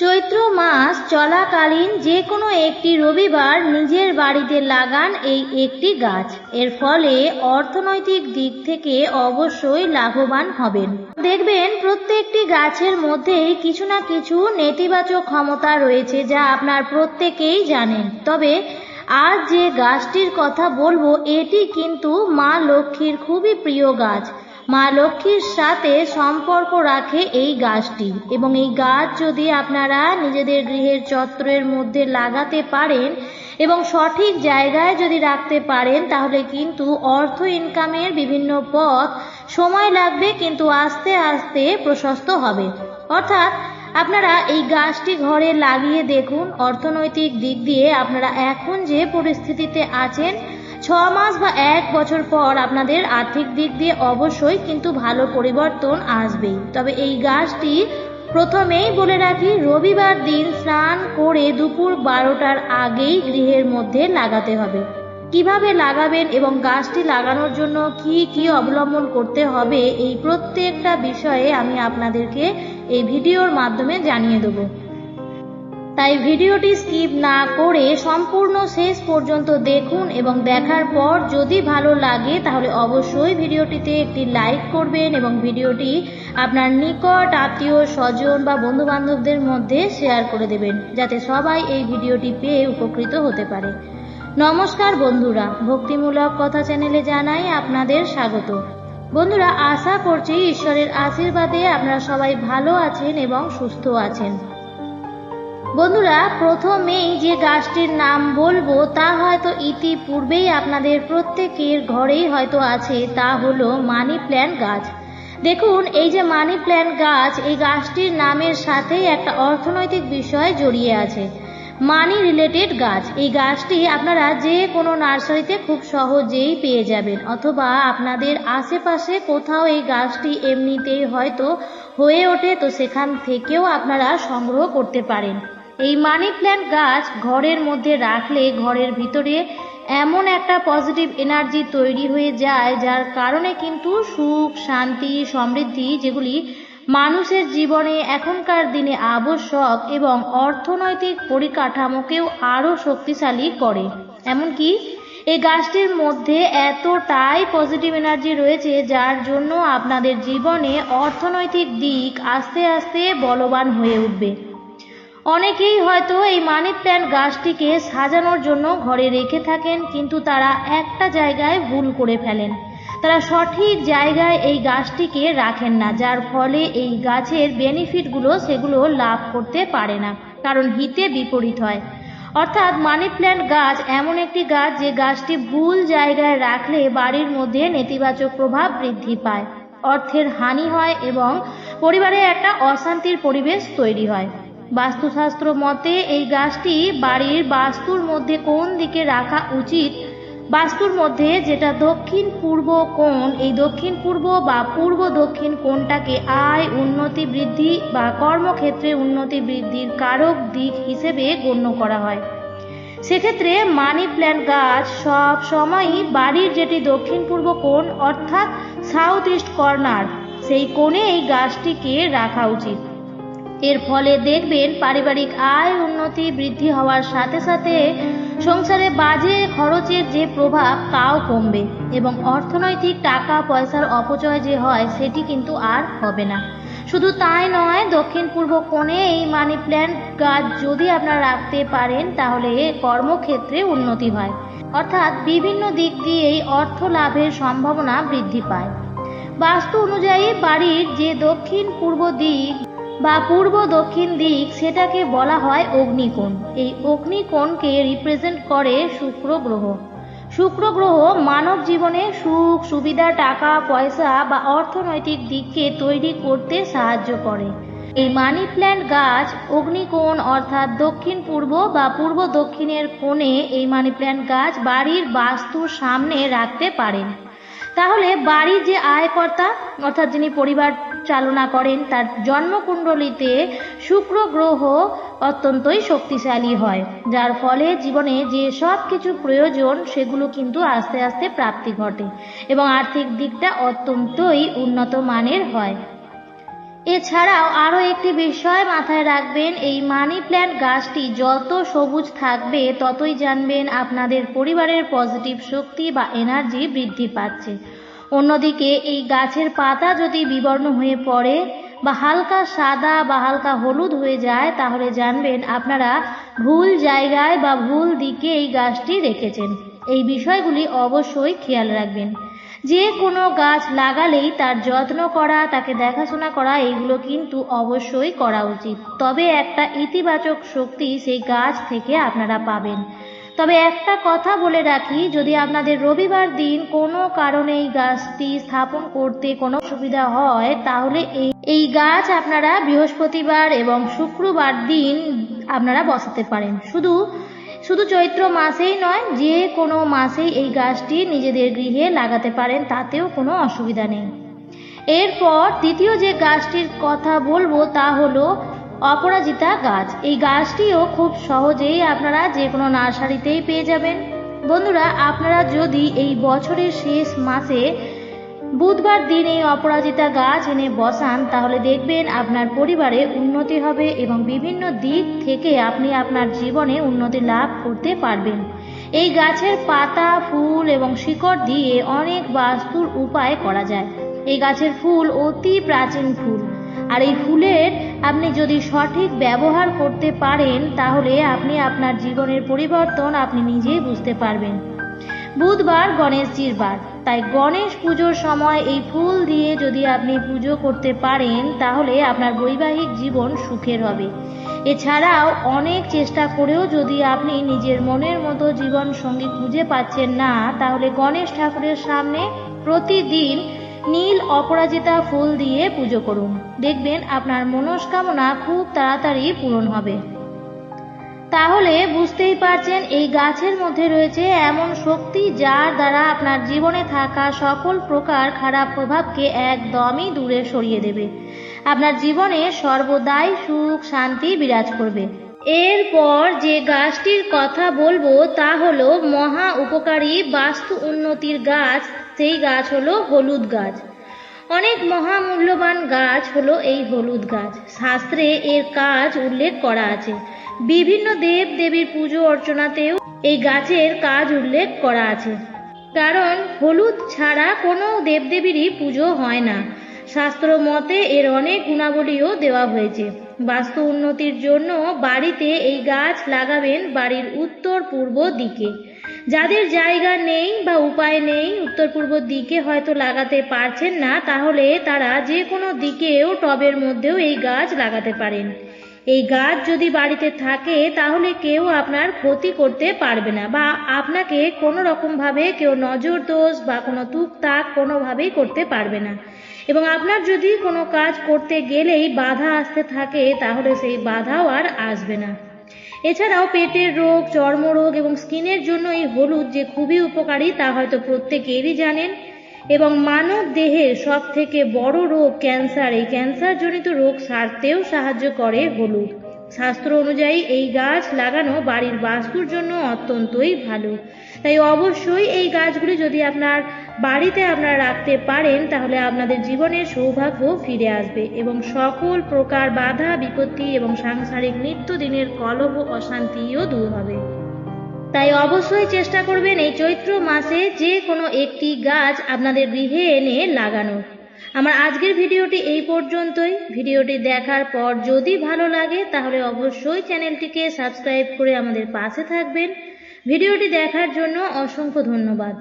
চৈত্র মাস চলাকালীন যে কোনো একটি রবিবার নিজের বাড়িতে লাগান এই একটি গাছ। এর ফলে অর্থনৈতিক দিক থেকে অবশ্যই লাভবান হবেন। দেখবেন, প্রত্যেকটি গাছের মধ্যেই কিছু না কিছু নেতিবাচক ক্ষমতা রয়েছে যা আপনার প্রত্যেকেই জানেন। তবে আজ যে গাছটির কথা বলব, এটি কিন্তু মা লক্ষ্মীর খুবই প্রিয় গাছ। মা লক্ষ্মীর সাথে সম্পর্ক রাখে এই গাছটি। এবং এই গাছ যদি আপনারা নিজেদের গৃহের চত্বরের মধ্যে লাগাতে পারেন এবং সঠিক জায়গায় যদি রাখতে পারেন, তাহলে কিন্তু অর্থ ইনকামের বিভিন্ন পথ সময় লাগবে, কিন্তু আস্তে আস্তে প্রশস্ত হবে। অর্থাৎ আপনারা এই গাছটি ঘরে লাগিয়ে দেখুন। অর্থনৈতিক দিক দিয়ে আপনারা এখন যে পরিস্থিতিতে আছেন মাস বা এক বছর পর আপনাদের আর্থিক দিক দিয়ে অবশ্যই কিন্তু ভালো পরিবর্তন আসবেই। তবে এই গাছটি প্রথমেই বলে রাখি, রবিবার দিন স্নান করে দুপুর বারোটার আগেই গৃহের মধ্যে লাগাতে হবে। কীভাবে লাগাবেন এবং গাছটি লাগানোর জন্য কি কি অবলম্বন করতে হবে এই প্রত্যেকটা বিষয়ে আমি আপনাদেরকে এই ভিডিওর মাধ্যমে জানিয়ে দেবো। তাই ভিডিওটি স্কিপ না করে সম্পূর্ণ শেষ পর্যন্ত দেখুন এবং দেখার পর যদি ভালো লাগে, তাহলে অবশ্যই ভিডিওটিতে একটি লাইক করবেন এবং ভিডিওটি আপনার নিকট আত্মীয়, স্বজন বা বন্ধু বান্ধবদের মধ্যে শেয়ার করে দেবেন, যাতে সবাই এই ভিডিওটি পেয়ে উপকৃত হতে পারে। নমস্কার বন্ধুরা, ভক্তিমূলক কথা চ্যানেলে জানাই আপনাদের স্বাগত। বন্ধুরা, আশা করছি ঈশ্বরের আশীর্বাদে আপনারা সবাই ভালো আছেন এবং সুস্থ আছেন। বন্ধুরা, প্রথমেই যে গাছটির নাম বলব, তা হয়তো ইতিপূর্বেই আপনাদের প্রত্যেকের ঘরেই হয়তো আছে, তা হলো মানি প্ল্যান্ট গাছ। দেখুন, এই যে মানি প্ল্যান্ট গাছ, এই গাছটির নামের সাথেই একটা অর্থনৈতিক বিষয় জড়িয়ে আছে। মানি রিলেটেড গাছ, এই গাছটি আপনারা যে কোনো নার্সারিতে খুব সহজেই পেয়ে যাবেন, অথবা আপনাদের আশেপাশে কোথাও এই গাছটি এমনিতেই হয়তো হয়ে ওঠে, তো সেখান থেকেও আপনারা সংগ্রহ করতে পারেন। এই মানি প্ল্যান্ট গাছ ঘরের মধ্যে রাখলে ঘরের ভিতরে এমন একটা পজিটিভ এনার্জি তৈরি হয়ে যায়, যার কারণে কিন্তু সুখ, শান্তি, সমৃদ্ধি যেগুলি মানুষের জীবনে এখনকার দিনে আবশ্যক এবং অর্থনৈতিক পরিকাঠামোকেও আরও শক্তিশালী করে। এমনকি এই গাছটির মধ্যে এতটাই পজিটিভ এনার্জি রয়েছে, যার জন্য আপনাদের জীবনে অর্থনৈতিক দিক আস্তে আস্তে বলবান হয়ে উঠবে। অনেকেই হয়তো এই মানি প্ল্যান্ট গাছটিকে সাজানোর জন্য ঘরে রেখে থাকেন, কিন্তু তারা একটা জায়গায় ভুল করে ফেলেন। তারা সঠিক জায়গায় এই গাছটিকে রাখেন না, যার ফলে এই গাছের বেনিফিটগুলো সেগুলো লাভ করতে পারে না, কারণ হিতে বিপরীত হয়। অর্থাৎ মানি প্ল্যান্ট গাছ এমন একটি গাছ যে গাছটি ভুল জায়গায় রাখলে বাড়ির মধ্যে নেতিবাচক প্রভাব বৃদ্ধি পায়, অর্থের হানি হয় এবং পরিবারে একটা অশান্তির পরিবেশ তৈরি হয়। বাস্তুশাস্ত্র মতে, এই গাছটি বাড়ির বাস্তুর মধ্যে কোন দিকে রাখা উচিত? বাস্তুর মধ্যে যেটা দক্ষিণ পূর্ব কোণ, এই দক্ষিণ পূর্ব বা পূর্ব দক্ষিণ কোণটাকে আয়, উন্নতি, বৃদ্ধি বা কর্মক্ষেত্রে উন্নতি, বৃদ্ধির কারক দিক হিসেবে গণ্য করা হয়। সেক্ষেত্রে মানি প্ল্যান্ট গাছ সব সময়ই বাড়ির যেটি দক্ষিণ পূর্ব কোণ, অর্থাৎ সাউথ ইস্ট কর্নার, সেই কোণে এই গাছটিকে রাখা উচিত। এর ফলে দেখবেন পারিবারিক আয় উন্নতি বৃদ্ধি হওয়ার সাথে সাথে সংসারে বাজে খরচের যে প্রভাব তাও কমবে এবং অর্থনৈতিক টাকা পয়সার অপচয় যে হয় সেটি কিন্তু আর হবে না। শুধু তাই নয়, দক্ষিণ পূর্ব কোণে এই মানি প্ল্যান্ট গাছ যদি আপনারা রাখতে পারেন তাহলে কর্মক্ষেত্রে উন্নতি হয়। অর্থাৎ বিভিন্ন দিক দিয়েই অর্থ লাভের সম্ভাবনা বৃদ্ধি পায়। বাস্তু অনুযায়ী বাড়ির যে দক্ষিণ পূর্ব দিক বা পূর্ব দক্ষিণ দিক সেটাকে বলা হয় অগ্নিকোণ। এই অগ্নিকোণকে রিপ্রেজেন্ট করে শুক্র গ্রহ শুক্র গ্রহ মানব জীবনে সুখ, সুবিধা, টাকা, পয়সা বা অর্থনৈতিক দিককে তৈরি করতে সাহায্য করে। এই মানি প্ল্যান্ট গাছ অগ্নিকোণ অর্থাৎ দক্ষিণ পূর্ব বা পূর্ব দক্ষিণের কোণে এই মানি প্ল্যান্ট গাছ বাড়ির বাস্তুর সামনে রাখতে পারেন। তাহলে বাড়ির যে আয়কর্তা, অর্থাৎ যিনি পরিবার চালনা করেন, তার জন্মকুণ্ডলিতে শুক্র গ্রহ অত্যন্তই শক্তিশালী হয়, যার ফলে জীবনে যে সব কিছু প্রয়োজন, সেগুলো কিন্তু আস্তে আস্তে প্রাপ্তি ঘটে এবং আর্থিক দিকটা অত্যন্তই উন্নত মানের হয়। এছাড়াও আরও একটি বিষয় মাথায় রাখবেন, এই মানি প্ল্যান্ট গাছটি যত সবুজ থাকবে, ততই জানবেন আপনাদের পরিবারের পজিটিভ শক্তি বা এনার্জি বৃদ্ধি পাচ্ছে। অন্যদিকে এই গাছের পাতা যদি বিবর্ণ হয়ে পড়ে বা হালকা সাদা বা হালকা হলুদ হয়ে যায়, তাহলে জানবেন আপনারা ভুল জায়গায় বা ভুল দিকে এই গাছটি রেখেছেন। এই বিষয়গুলি অবশ্যই খেয়াল রাখবেন। যে কোনো গাছ লাগালেই তার যত্ন করা, তাকে দেখাশোনা করা, এগুলো কিন্তু অবশ্যই করা উচিত। তবে একটা ইতিবাচক শক্তি সেই গাছ থেকে আপনারা পাবেন। তবে একটা কথা বলে রাখি, যদি আপনাদের রবিবার দিন কোনো কারণে এই গাছটি স্থাপন করতে কোনো সুবিধা হয়, তাহলে এই এই গাছ আপনারা বৃহস্পতিবার এবং শুক্রবার দিন আপনারা বসাতে পারেন। শুধু শুধু চৈত্র মাসেই নয়, যে কোনো মাসেই এই গাছটি নিজেদের গৃহে লাগাতে পারেন, তাতেও কোনো অসুবিধা নেই। এরপর দ্বিতীয় যে গাছটির কথা বলব তা হলো অপরাজিতা গাছ। এই গাছটিও খুব সহজেই আপনারা যে কোনো নার্সারিতেই পেয়ে যাবেন। বন্ধুরা, আপনারা যদি এই বছরের শেষ মাসে বুধবার দিন এই অপরাজিতা গাছ এনে বসান, তাহলে দেখবেন আপনার পরিবারে উন্নতি হবে এবং বিভিন্ন দিক থেকে আপনি আপনার জীবনে উন্নতি লাভ করতে পারবেন। এই গাছের পাতা, ফুল এবং শিকড় দিয়ে অনেক বাস্তুর উপায় করা যায়। এই গাছের ফুল অতি প্রাচীন ফুল। আর এই ফুলের আপনি যদি সঠিক ব্যবহার করতে পারেন, তাহলে আপনি আপনার জীবনের পরিবর্তন আপনি নিজেই বুঝতে পারবেন। বুধবার গণেশজির বার। তাই গণেশ পুজোর সময় এই ফুল দিয়ে যদি আপনি পুজো করতে পারেন, তাহলে আপনার বৈবাহিক জীবন সুখের হবে। এছাড়াও অনেক চেষ্টা করেও যদি আপনি নিজের মনের মতো জীবন সঙ্গী খুঁজে পাচ্ছেন না, তাহলে গণেশ ঠাকুরের সামনে প্রতিদিন নীল অপরাজিতা ফুল দিয়ে পুজো করুন। দেখবেন আপনার মনস্কামনা খুব তাড়াতাড়ি পূরণ হবে। তাহলে বুঝতেই পারছেন, এই গাছের মধ্যে রয়েছে এমন শক্তি যার দ্বারা আপনার জীবনে থাকা সকল প্রকার খারাপ প্রভাবকে একদমই দূরে সরিয়ে দেবে। আপনার জীবনে সর্বদাই সুখ, শান্তি বিরাজ করবে। এরপর যে গাছটির কথা বলব, তা হলো মহা উপকারী বাস্তু উন্নতির গাছ, সেই গাছ হলো হলুদ গাছ। অনেক মহামূল্যবান গাছ হলো এই হলুদ গাছ। শাস্ত্রে এর কাজ উল্লেখ করা আছে। বিভিন্ন দেব দেবীর পুজো অর্চনাতেও এই গাছের কাজ উল্লেখ করা আছে। কারণ হলুদ ছাড়া কোনো দেবদেবীরই পুজো হয় না। শাস্ত্র মতে এর অনেক গুণাবলীও দেওয়া হয়েছে। বাস্তু উন্নতির জন্য বাড়িতে এই গাছ লাগাবেন বাড়ির উত্তর পূর্ব দিকে। যাদের জায়গা নেই বা উপায় নেই উত্তর পূর্ব দিকে হয়তো লাগাতে পারছেন না, তাহলে তারা যে কোনো দিকেও টবের মধ্যেও এই গাছ লাগাতে পারেন। এই গাছ যদি বাড়িতে থাকে, তাহলে কেউ আপনার ক্ষতি করতে পারবে না বা আপনাকে কোনো রকমভাবে কেউ নজর দোষ বা কোনো তুকতাক কোনোভাবেই করতে পারবে না। এবং আপনার যদি কোনো কাজ করতে গেলেই বাধা আসতে থাকে, তাহলে সেই বাধাও আর আসবে না। এছাড়াও পেটের রোগ, চর্মরোগ এবং স্কিনের জন্য এই হলুদ যে খুবই উপকারী, তা হয়তো প্রত্যেকেরই জানেন। এবং মানব দেহের সব থেকে বড় রোগ ক্যান্সার। এই ক্যান্সারজনিত রোগ সারতেও সাহায্য করে হলুদ। শাস্ত্র অনুযায়ী এই গাছ লাগানো বাড়ির বাস্তুর জন্য অত্যন্তই ভালো। তাই অবশ্যই এই গাছগুলি যদি আপনার বাড়িতে আপনারা রাখতে পারেন, তাহলে আপনাদের জীবনে সৌভাগ্য ফিরে আসবে এবং সকল প্রকার বাধা, বিপত্তি এবং সাংসারিক নিত্যদিনের কলহ, অশান্তিও দূর হবে। তাই অবশ্যই চেষ্টা করবেন এই চৈত্র মাসে যে কোনো একটি গাছ আপনাদের গৃহে এনে লাগানোর আমার আজকের ভিডিওটি এই পর্যন্তই। ভিডিওটি দেখার পর যদি ভালো লাগে, তাহলে অবশ্যই চ্যানেলটিকে সাবস্ক্রাইব করে আমাদের পাশে থাকবেন। ভিডিওটি দেখার জন্য অসংখ্য ধন্যবাদ।